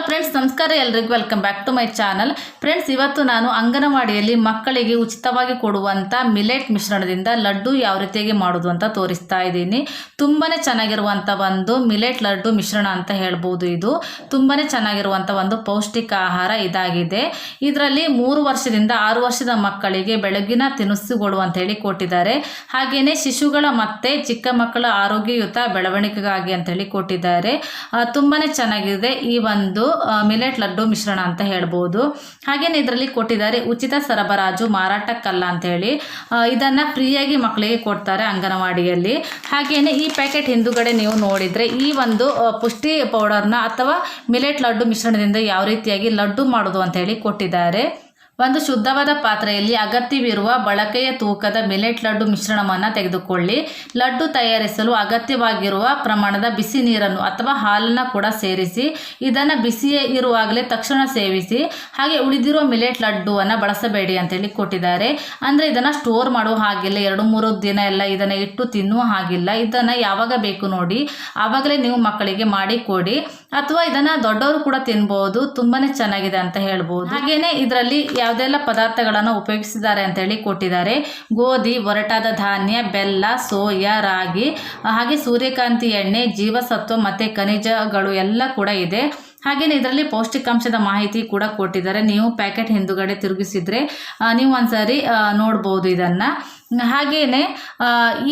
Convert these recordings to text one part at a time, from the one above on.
no friends ನಮಸ್ಕಾರ ಎಲ್ರಿಗೂ. Welcome back to my channel friends ಇವತ್ತು ನಾನು ಅಂಗನವಾಡಿಯಲ್ಲಿ ಮಕ್ಕಳಿಗೆ ಉಚಿತವಾಗಿ ಕೊಡುವಂಥ ಮಿಲೆಟ್ ಮಿಶ್ರಣದಿಂದ ಲಡ್ಡು ಯಾವ ರೀತಿಯಾಗಿ ಮಾಡೋದು ಅಂತ ತೋರಿಸ್ತಾ ಇದ್ದೀನಿ. ತುಂಬಾ ಚೆನ್ನಾಗಿರುವಂಥ ಒಂದು ಮಿಲೆಟ್ ಲಡ್ಡು ಮಿಶ್ರಣ ಅಂತ ಹೇಳ್ಬೋದು ಇದು. ತುಂಬಾ ಚೆನ್ನಾಗಿರುವಂಥ ಒಂದು ಪೌಷ್ಟಿಕ ಆಹಾರ ಇದಾಗಿದೆ. ಇದರಲ್ಲಿ ಮೂರು ವರ್ಷದಿಂದ ಆರು ವರ್ಷದ ಮಕ್ಕಳಿಗೆ ಬೆಳಗಿನ ತಿನಿಸುಗಳು ಅಂತ ಹೇಳಿ ಕೊಟ್ಟಿದ್ದಾರೆ. ಹಾಗೆಯೇ ಶಿಶುಗಳ ಮತ್ತೆ ಚಿಕ್ಕ ಮಕ್ಕಳ ಆರೋಗ್ಯಯುತ ಬೆಳವಣಿಗೆಗಾಗಿ ಅಂತ ಹೇಳಿ ಕೊಟ್ಟಿದ್ದಾರೆ. ತುಂಬಾ ಚೆನ್ನಾಗಿದೆ ಈ ಒಂದು ಮಿಲೆಟ್ ಲಡ್ಡು ಮಿಶ್ರಣ ಅಂತ ಹೇಳ್ಬೋದು. ಹಾಗೇನೆ ಇದರಲ್ಲಿ ಕೊಟ್ಟಿದ್ದಾರೆ ಉಚಿತ ಸರಬರಾಜು ಮಾರಾಟಕ್ಕಲ್ಲ ಅಂತ ಹೇಳಿ. ಇದನ್ನು ಫ್ರೀಯಾಗಿ ಮಕ್ಕಳಿಗೆ ಕೊಡ್ತಾರೆ ಅಂಗನವಾಡಿಯಲ್ಲಿ. ಹಾಗೆಯೇ ಈ ಪ್ಯಾಕೆಟ್ ಹಿಂದುಗಡೆ ನೀವು ನೋಡಿದರೆ ಈ ಒಂದು ಪುಷ್ಟಿ ಪೌಡರ್ನ ಅಥವಾ ಮಿಲೆಟ್ ಲಡ್ಡು ಮಿಶ್ರಣದಿಂದ ಯಾವ ರೀತಿಯಾಗಿ ಲಡ್ಡು ಮಾಡೋದು ಅಂತ ಹೇಳಿ ಕೊಟ್ಟಿದ್ದಾರೆ. ಒಂದು ಶುದ್ಧವಾದ ಪಾತ್ರೆಯಲ್ಲಿ ಅಗತ್ಯವಿರುವ ಬಳಕೆಯ ತೂಕದ ಮಿಲೆಟ್ ಲಡ್ಡು ಮಿಶ್ರಣವನ್ನು ತೆಗೆದುಕೊಳ್ಳಿ. ಲಡ್ಡು ತಯಾರಿಸಲು ಅಗತ್ಯವಾಗಿರುವ ಪ್ರಮಾಣದ ಬಿಸಿ ನೀರನ್ನು ಅಥವಾ ಹಾಲನ್ನು ಕೂಡ ಸೇರಿಸಿ, ಇದನ್ನು ಬಿಸಿಯೇ ಇರುವಾಗಲೇ ತಕ್ಷಣ ಸೇವಿಸಿ, ಹಾಗೆ ಉಳಿದಿರುವ ಮಿಲೆಟ್ ಲಡ್ಡುವನ್ನು ಬಳಸಬೇಡಿ ಅಂತೇಳಿ ಕೊಟ್ಟಿದ್ದಾರೆ. ಅಂದರೆ ಇದನ್ನು ಸ್ಟೋರ್ ಮಾಡುವ ಹಾಗಿಲ್ಲ, ಎರಡು ಮೂರು ದಿನ ಎಲ್ಲ ಇದನ್ನು ಇಟ್ಟು ತಿನ್ನುವ ಹಾಗಿಲ್ಲ. ಇದನ್ನು ಯಾವಾಗ ಬೇಕು ನೋಡಿ, ಆವಾಗಲೇ ನೀವು ಮಕ್ಕಳಿಗೆ ಮಾಡಿ ಕೊಡಿ. ಅಥವಾ ಇದನ್ನು ದೊಡ್ಡವರು ಕೂಡ ತಿನ್ಬೋದು ತುಂಬಾ ಚೆನ್ನಾಗಿದೆ ಅಂತ ಹೇಳ್ಬೋದು. ಹಾಗೆಯೇ ಇದರಲ್ಲಿ ಯಾವುದೆಲ್ಲ ಪದಾರ್ಥಗಳನ್ನು ಉಪಯೋಗಿಸಿದ್ದಾರೆ ಅಂತ ಹೇಳಿ ಕೊಟ್ಟಿದ್ದಾರೆ. ಗೋಧಿ, ಒರಟಾದ ಧಾನ್ಯ, ಬೆಲ್ಲ, ಸೋಯಾ, ರಾಗಿ, ಹಾಗೆ ಸೂರ್ಯಕಾಂತಿ, ಎಣ್ಣೆ, ಜೀವಸತ್ವ ಮತ್ತು ಖನಿಜಗಳು ಎಲ್ಲ ಕೂಡ ಇದೆ. ಹಾಗೆಯೇ ಇದರಲ್ಲಿ ಪೌಷ್ಟಿಕಾಂಶದ ಮಾಹಿತಿ ಕೂಡ ಕೊಟ್ಟಿದ್ದಾರೆ. ನೀವು ಪ್ಯಾಕೆಟ್ ಹಿಂದುಗಡೆ ತಿರುಗಿಸಿದ್ರೆ ನೀವು ಒಂದ್ಸರಿ ನೋಡ್ಬೋದು ಇದನ್ನು. ಹಾಗೆಯೇ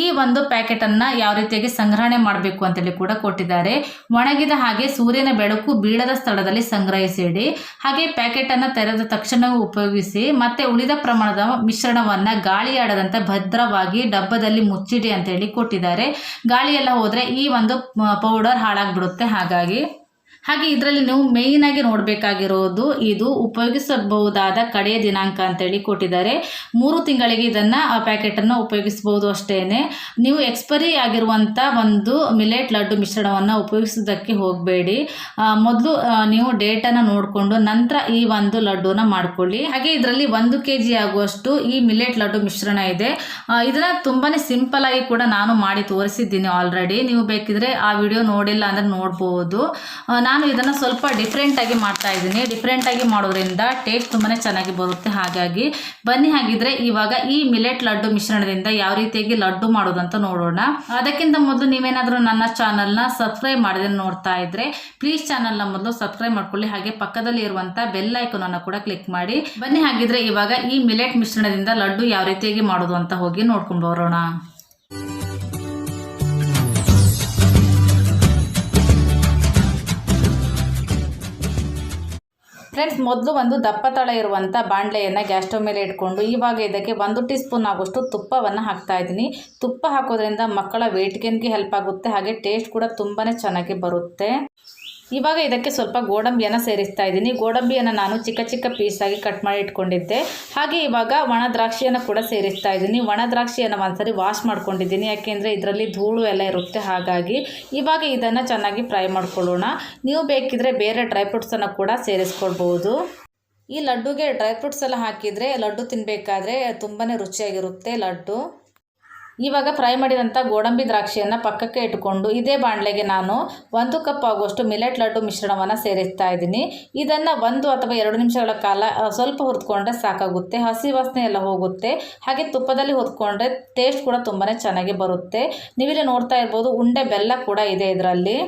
ಈ ಒಂದು ಪ್ಯಾಕೆಟನ್ನು ಯಾವ ರೀತಿಯಾಗಿ ಸಂಗ್ರಹಣೆ ಮಾಡಬೇಕು ಅಂತೇಳಿ ಕೂಡ ಕೊಟ್ಟಿದ್ದಾರೆ. ಒಣಗಿದ ಹಾಗೆ ಸೂರ್ಯನ ಬೆಳಕು ಬೀಳದ ಸ್ಥಳದಲ್ಲಿ ಸಂಗ್ರಹಿಸಿಡಿ. ಹಾಗೆ ಪ್ಯಾಕೆಟನ್ನು ತೆರೆದ ತಕ್ಷಣ ಉಪಯೋಗಿಸಿ, ಮತ್ತೆ ಉಳಿದ ಪ್ರಮಾಣದ ಮಿಶ್ರಣವನ್ನು ಗಾಳಿಯಾಡದಂತೆ ಭದ್ರವಾಗಿ ಡಬ್ಬದಲ್ಲಿ ಮುಚ್ಚಿಡಿ ಅಂತೇಳಿ ಕೊಟ್ಟಿದ್ದಾರೆ. ಗಾಳಿ ಎಲ್ಲ ಹೋದರೆ ಈ ಒಂದು ಪೌಡರ್ ಹಾಳಾಗ್ಬಿಡುತ್ತೆ ಹಾಗಾಗಿ. ಹಾಗೆ ಇದರಲ್ಲಿ ನೀವು ಮೇಯ್ನ್ ಆಗಿ ನೋಡಬೇಕಾಗಿರೋದು ಇದು ಉಪಯೋಗಿಸಬಹುದಾದ ಕಡೆಯ ದಿನಾಂಕ ಅಂತೇಳಿ ಕೊಟ್ಟಿದ್ದಾರೆ. ಮೂರು ತಿಂಗಳಿಗೆ ಇದನ್ನು ಪ್ಯಾಕೆಟನ್ನು ಉಪಯೋಗಿಸಬಹುದು ಅಷ್ಟೇನೆ. ನೀವು ಎಕ್ಸ್ಪೈರಿ ಆಗಿರುವಂಥ ಒಂದು ಮಿಲೆಟ್ ಲಡ್ಡು ಮಿಶ್ರಣವನ್ನು ಉಪಯೋಗಿಸೋದಕ್ಕೆ ಹೋಗಬೇಡಿ. ಮೊದಲು ನೀವು ಡೇಟನ್ನು ನೋಡಿಕೊಂಡು ನಂತರ ಈ ಒಂದು ಲಡ್ಡುನ ಮಾಡ್ಕೊಳ್ಳಿ. ಹಾಗೆ ಇದರಲ್ಲಿ ಒಂದು ಕೆ ಜಿ ಆಗುವಷ್ಟು ಈ ಮಿಲೆಟ್ ಲಡ್ಡು ಮಿಶ್ರಣ ಇದೆ. ಆ, ಇದನ್ನ ತುಂಬಾ ಸಿಂಪಲ್ ಆಗಿ ಕೂಡ ನಾನು ಮಾಡಿ ತೋರಿಸಿದ್ದೀನಿ ಆಲ್ರೆಡಿ ನೀವು ಬೇಕಿದ್ರೆ ಆ ವಿಡಿಯೋ ನೋಡಿಲ್ಲ ಅಂದರೆ ನೋಡಬಹುದು ಆ, ನಾನು ಇದನ್ನು ಸ್ವಲ್ಪ ಡಿಫ್ರೆಂಟಾಗಿ ಮಾಡ್ತಾ ಇದ್ದೀನಿ. ಡಿಫ್ರೆಂಟಾಗಿ ಮಾಡೋದ್ರಿಂದ ಟೇಸ್ಟ್ ತುಂಬಾ ಚೆನ್ನಾಗಿ ಬರುತ್ತೆ. ಹಾಗಾಗಿ ಬನ್ನಿ ಹಾಗಿದ್ರೆ ಇವಾಗ ಈ ಮಿಲೆಟ್ ಲಡ್ಡು ಮಿಶ್ರಣದಿಂದ ಯಾವ ರೀತಿಯಾಗಿ ಲಡ್ಡು ಮಾಡೋದು ಅಂತ ನೋಡೋಣ. ಅದಕ್ಕಿಂತ ಮೊದಲು ನೀವೇನಾದರೂ ನನ್ನ ಚಾನಲ್ನ ಸಬ್ಸ್ಕ್ರೈಬ್ ಮಾಡಿದ್ರೆ ನೋಡ್ತಾ ಇದ್ರೆ ಪ್ಲೀಸ್ ಚಾನಲ್ನ ಮೊದಲು ಸಬ್ಸ್ಕ್ರೈಬ್ ಮಾಡ್ಕೊಳ್ಳಿ. ಹಾಗೆ ಪಕ್ಕದಲ್ಲಿ ಇರುವಂಥ ಬೆಲ್ ಅನ್ನು ಕೂಡ ಕ್ಲಿಕ್ ಮಾಡಿ. ಬನ್ನಿ ಹಾಗಿದ್ರೆ ಇವಾಗ ಈ ಮಿಲೆಟ್ ಮಿಶ್ರಣದಿಂದ ಲಡ್ಡು ಯಾವ ರೀತಿಯಾಗಿ ಮಾಡೋದು ಅಂತ ಹೋಗಿ ನೋಡ್ಕೊಂಡು ಬರೋಣ. ಫ್ರೆಂಡ್ಸ್, ಮೊದಲು ಒಂದು ದಪ್ಪ ತಳ ಇರುವಂಥ ಬಾಣಲೆಯನ್ನು ಗ್ಯಾಸ್ ಸ್ಟವ್ ಮೇಲೆ ಇಟ್ಕೊಂಡು ಇವಾಗ ಇದಕ್ಕೆ ಒಂದು ಟೀ ಸ್ಪೂನ್ ಆಗುವಷ್ಟು ತುಪ್ಪವನ್ನು ಹಾಕ್ತಾ ಇದ್ದೀನಿ. ತುಪ್ಪ ಹಾಕೋದ್ರಿಂದ ಮಕ್ಕಳ ವೇಟ್ ಗೇನ್ಗೆ ಹೆಲ್ಪ್ ಆಗುತ್ತೆ, ಹಾಗೆ ಟೇಸ್ಟ್ ಕೂಡ ತುಂಬಾ ಚೆನ್ನಾಗಿ ಬರುತ್ತೆ. ಇವಾಗ ಇದಕ್ಕೆ ಸ್ವಲ್ಪ ಗೋಡಂಬಿಯನ್ನು ಸೇರಿಸ್ತಾ ಇದ್ದೀನಿ. ಗೋಡಂಬಿಯನ್ನು ನಾನು ಚಿಕ್ಕ ಚಿಕ್ಕ ಪೀಸಾಗಿ ಕಟ್ ಮಾಡಿ ಇಟ್ಕೊಂಡಿದ್ದೆ. ಹಾಗೆ ಇವಾಗ ಒಣ ದ್ರಾಕ್ಷಿಯನ್ನು ಕೂಡ ಸೇರಿಸ್ತಾ ಇದ್ದೀನಿ. ಒಣ ದ್ರಾಕ್ಷಿಯನ್ನು ಒಂದ್ಸರಿ ವಾಶ್ ಮಾಡ್ಕೊಂಡಿದ್ದೀನಿ. ಯಾಕೆಂದರೆ ಇದರಲ್ಲಿ ಧೂಳು ಎಲ್ಲ ಇರುತ್ತೆ. ಹಾಗಾಗಿ ಇವಾಗ ಇದನ್ನು ಚೆನ್ನಾಗಿ ಫ್ರೈ ಮಾಡ್ಕೊಳ್ಳೋಣ. ನೀವು ಬೇಕಿದ್ರೆ ಬೇರೆ ಡ್ರೈ ಫ್ರೂಟ್ಸನ್ನು ಕೂಡ ಸೇರಿಸ್ಕೊಳ್ಬೋದು. ಈ ಲಡ್ಡುಗೆ ಡ್ರೈ ಫ್ರೂಟ್ಸ್ ಎಲ್ಲ ಹಾಕಿದರೆ ಲಡ್ಡು ತಿನ್ನಬೇಕಾದ್ರೆ ತುಂಬಾ ರುಚಿಯಾಗಿರುತ್ತೆ ಲಡ್ಡು. ಇವಾಗ ಫ್ರೈ ಮಾಡಿದಂಥ ಗೋಡಂಬಿ ದ್ರಾಕ್ಷಿಯನ್ನು ಪಕ್ಕಕ್ಕೆ ಇಟ್ಕೊಂಡು ಇದೇ ಬಾಣಲೆಗೆ ನಾನು ಒಂದು ಕಪ್ ಆಗುವಷ್ಟು ಮಿಲೆಟ್ ಲಡ್ಡು ಮಿಶ್ರಣವನ್ನು ಸೇರಿಸ್ತಾ ಇದ್ದೀನಿ. ಇದನ್ನು ಒಂದು ಅಥವಾ ಎರಡು ನಿಮಿಷಗಳ ಕಾಲ ಸ್ವಲ್ಪ ಹುರಿದುಕೊಂಡ್ರೆ ಸಾಕಾಗುತ್ತೆ. ಹಸಿ ವಾಸನೆ ಎಲ್ಲ ಹೋಗುತ್ತೆ. ಹಾಗೆ ತುಪ್ಪದಲ್ಲಿ ಹುರ್ಕೊಂಡ್ರೆ ಟೇಸ್ಟ್ ಕೂಡ ತುಂಬಾ ಚೆನ್ನಾಗಿ ಬರುತ್ತೆ. ನೀವಿಲ್ಲಿ ನೋಡ್ತಾ ಇರ್ಬೋದು, ಉಂಡೆ ಬೆಲ್ಲ ಕೂಡ ಇದೆ ಇದರಲ್ಲಿ.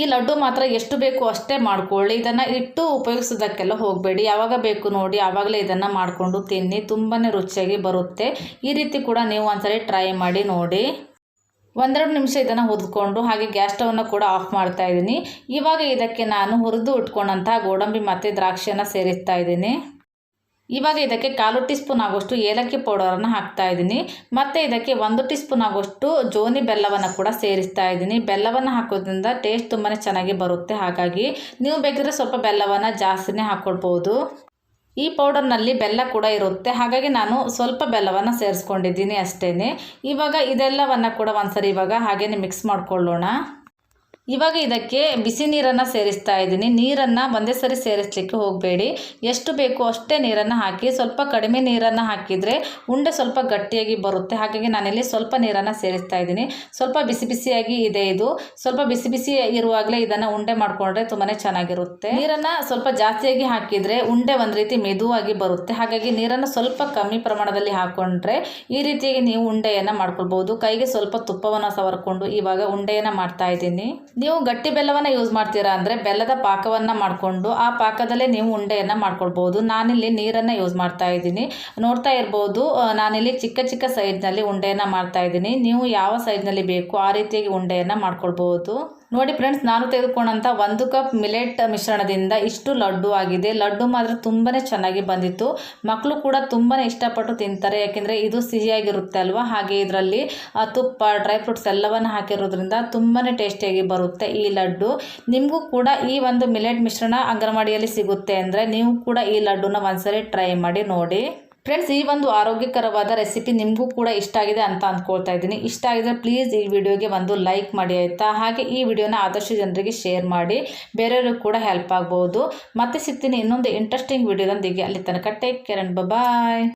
ಈ ಲಡ್ಡು ಮಾತ್ರ ಎಷ್ಟು ಬೇಕು ಅಷ್ಟೇ ಮಾಡ್ಕೊಳ್ಳಿ. ಇದನ್ನು ಇಟ್ಟು ಉಪಯೋಗಿಸೋದಕ್ಕೆಲ್ಲ ಹೋಗಬೇಡಿ. ಯಾವಾಗ ಬೇಕು ನೋಡಿ ಆವಾಗಲೇ ಇದನ್ನು ಮಾಡಿಕೊಂಡು ತಿನ್ನಿ. ತುಂಬಾ ರುಚಿಯಾಗಿ ಬರುತ್ತೆ. ಈ ರೀತಿ ಕೂಡ ನೀವು ಒಂದ್ಸರಿ ಟ್ರೈ ಮಾಡಿ ನೋಡಿ. ಒಂದೆರಡು ನಿಮಿಷ ಇದನ್ನು ಹುರಿದುಕೊಂಡು ಹಾಗೆ ಗ್ಯಾಸ್ ಸ್ಟವನ್ನು ಕೂಡ ಆಫ್ ಮಾಡ್ತಾ ಇದ್ದೀನಿ. ಇವಾಗ ಇದಕ್ಕೆ ನಾನು ಹುರಿದು ಇಟ್ಕೊಂಡಂತಹ ಗೋಡಂಬಿ ಮತ್ತು ದ್ರಾಕ್ಷಿಯನ್ನು ಸೇರಿಸ್ತಾ ಇದ್ದೀನಿ. ಇವಾಗ ಇದಕ್ಕೆ ಕಾಲು ಟೀ ಸ್ಪೂನ್ ಆಗುವಷ್ಟು ಏಲಕ್ಕಿ ಪೌಡರನ್ನು ಹಾಕ್ತಾ ಇದ್ದೀನಿ. ಮತ್ತು ಇದಕ್ಕೆ ಒಂದು ಟೀ ಸ್ಪೂನ್ ಆಗುವಷ್ಟು ಜೋನಿ ಬೆಲ್ಲವನ್ನು ಕೂಡ ಸೇರಿಸ್ತಾ ಇದ್ದೀನಿ. ಬೆಲ್ಲವನ್ನು ಹಾಕೋದ್ರಿಂದ ಟೇಸ್ಟ್ ತುಂಬಾ ಚೆನ್ನಾಗಿ ಬರುತ್ತೆ. ಹಾಗಾಗಿ ನೀವು ಬೇಕಿದ್ರೆ ಸ್ವಲ್ಪ ಬೆಲ್ಲವನ್ನು ಜಾಸ್ತಿನೇ ಹಾಕ್ಕೊಳ್ಬೋದು ಈ ಪೌಡರ್ನಲ್ಲಿ ಬೆಲ್ಲ ಕೂಡ ಇರುತ್ತೆ. ಹಾಗಾಗಿ ನಾನು ಸ್ವಲ್ಪ ಬೆಲ್ಲವನ್ನು ಸೇರಿಸ್ಕೊಂಡಿದ್ದೀನಿ ಅಷ್ಟೇ ಇವಾಗ ಇದೆಲ್ಲವನ್ನು ಕೂಡ ಒಂದ್ಸರಿ ಇವಾಗ ಹಾಗೇ ಮಿಕ್ಸ್ ಮಾಡ್ಕೊಳ್ಳೋಣ. ಇವಾಗ ಇದಕ್ಕೆ ಬಿಸಿ ನೀರನ್ನು ಸೇರಿಸ್ತಾ ಇದ್ದೀನಿ. ನೀರನ್ನು ಒಂದೇ ಸರಿ ಸೇರಿಸಲಿಕ್ಕೆ ಹೋಗಬೇಡಿ. ಎಷ್ಟು ಬೇಕು ಅಷ್ಟೇ ನೀರನ್ನು ಹಾಕಿ, ಸ್ವಲ್ಪ ಕಡಿಮೆ ನೀರನ್ನು ಹಾಕಿದರೆ ಉಂಡೆ ಸ್ವಲ್ಪ ಗಟ್ಟಿಯಾಗಿ ಬರುತ್ತೆ. ಹಾಗಾಗಿ ನಾನಿಲ್ಲಿ ಸ್ವಲ್ಪ ನೀರನ್ನು ಸೇರಿಸ್ತಾ ಇದ್ದೀನಿ. ಸ್ವಲ್ಪ ಬಿಸಿ ಬಿಸಿಯಾಗಿ ಇದೆ ಇದು. ಸ್ವಲ್ಪ ಬಿಸಿ ಬಿಸಿ ಇರುವಾಗಲೇ ಇದನ್ನು ಉಂಡೆ ಮಾಡಿಕೊಂಡ್ರೆ ತುಂಬಾ ಚೆನ್ನಾಗಿರುತ್ತೆ. ನೀರನ್ನು ಸ್ವಲ್ಪ ಜಾಸ್ತಿಯಾಗಿ ಹಾಕಿದರೆ ಉಂಡೆ ಒಂದು ರೀತಿ ಮೆದುವಾಗಿ ಬರುತ್ತೆ. ಹಾಗಾಗಿ ನೀರನ್ನು ಸ್ವಲ್ಪ ಕಮ್ಮಿ ಪ್ರಮಾಣದಲ್ಲಿ ಹಾಕ್ಕೊಂಡ್ರೆ ಈ ರೀತಿಯಾಗಿ ನೀವು ಉಂಡೆಯನ್ನು ಮಾಡ್ಕೊಳ್ಬೋದು ಕೈಗೆ ಸ್ವಲ್ಪ ತುಪ್ಪವನ್ನು ಸವರ್ಕೊಂಡು ಇವಾಗ ಉಂಡೆಯನ್ನು ಮಾಡ್ತಾ ಇದ್ದೀನಿ. ನೀವು ಗಟ್ಟಿ ಬೆಲ್ಲವನ್ನು ಯೂಸ್ ಮಾಡ್ತೀರಾ ಅಂದರೆ ಬೆಲ್ಲದ ಪಾಕವನ್ನು ಮಾಡಿಕೊಂಡು ಆ ಪಾಕದಲ್ಲೇ ನೀವು ಉಂಡೆಯನ್ನು ಮಾಡ್ಕೊಳ್ಬೋದು. ನಾನಿಲ್ಲಿ ನೀರನ್ನು ಯೂಸ್ ಮಾಡ್ತಾ ಇದ್ದೀನಿ. ನೋಡ್ತಾ ಇರ್ಬೋದು ನಾನಿಲ್ಲಿ ಚಿಕ್ಕ ಚಿಕ್ಕ ಸೈಜ್ನಲ್ಲಿ ಉಂಡೆಯನ್ನು ಮಾಡ್ತಾ ಇದ್ದೀನಿ. ನೀವು ಯಾವ ಸೈಜ್ನಲ್ಲಿ ಬೇಕು ಆ ರೀತಿಯಾಗಿ ಉಂಡೆಯನ್ನು ಮಾಡ್ಕೊಳ್ಬೋದು. ನೋಡಿ ಫ್ರೆಂಡ್ಸ್ ನಾನು ತೆಗೆದುಕೊಂಡಂಥ ಒಂದು ಕಪ್ ಮಿಲೆಟ್ ಮಿಶ್ರಣದಿಂದ ಇಷ್ಟು ಲಡ್ಡು ಆಗಿದೆ. ಲಡ್ಡು ಮಾತ್ರ ತುಂಬಾ ಚೆನ್ನಾಗಿ ಬಂದಿತ್ತು. ಮಕ್ಕಳು ಕೂಡ ತುಂಬಾ ಇಷ್ಟಪಟ್ಟು ತಿಂತಾರೆ. ಯಾಕೆಂದರೆ ಇದು ಸಿಹಿಯಾಗಿರುತ್ತೆ ಅಲ್ವಾ? ಹಾಗೆ ಇದರಲ್ಲಿ ತುಪ್ಪ ಡ್ರೈ ಫ್ರೂಟ್ಸ್ ಎಲ್ಲವನ್ನು ಹಾಕಿರೋದ್ರಿಂದ ತುಂಬಾ ಟೇಸ್ಟಿಯಾಗಿ ಬರುತ್ತೆ ಈ ಲಡ್ಡು. ನಿಮಗೂ ಕೂಡ ಈ ಒಂದು ಮಿಲೆಟ್ ಮಿಶ್ರಣ ಅಂಗನವಾಡಿಯಲ್ಲಿ ಸಿಗುತ್ತೆ ಅಂದರೆ ನೀವು ಕೂಡ ಈ ಲಡ್ಡುನ ಒಂದ್ಸರಿ ಟ್ರೈ ಮಾಡಿ ನೋಡಿ. ಫ್ರೆಂಡ್ಸ್ ಈ ಒಂದು ಆರೋಗ್ಯಕರವಾದ ರೆಸಿಪಿ ನಿಮಗೂ ಕೂಡ ಇಷ್ಟ ಆಗಿದೆ ಅಂತ ಅಂದ್ಕೊಳ್ತಾ ಇದ್ದೀನಿ. ಇಷ್ಟ ಆಗಿದ್ರೆ ಪ್ಲೀಸ್ ಈ ವಿಡಿಯೋಗೆ ಒಂದು ಲೈಕ್ ಮಾಡಿ ಆಯಿತಾ? ಹಾಗೆ ಈ ವಿಡಿಯೋನ ಆದಷ್ಟು ಜನರಿಗೆ ಶೇರ್ ಮಾಡಿ. ಬೇರೆಯವ್ರಿಗೂ ಕೂಡ ಹೆಲ್ಪ್ ಆಗ್ಬೋದು. ಮತ್ತೆ ಸಿಗ್ತೀನಿ ಇನ್ನೊಂದು ಇಂಟ್ರೆಸ್ಟಿಂಗ್ ವಿಡಿಯೋದೊಂದಿಗೆ ಅಲ್ಲಿ ತನಕ ಟೇಕ್ ಕೇರ್ ಅಂಡ್ ಬಾಯ್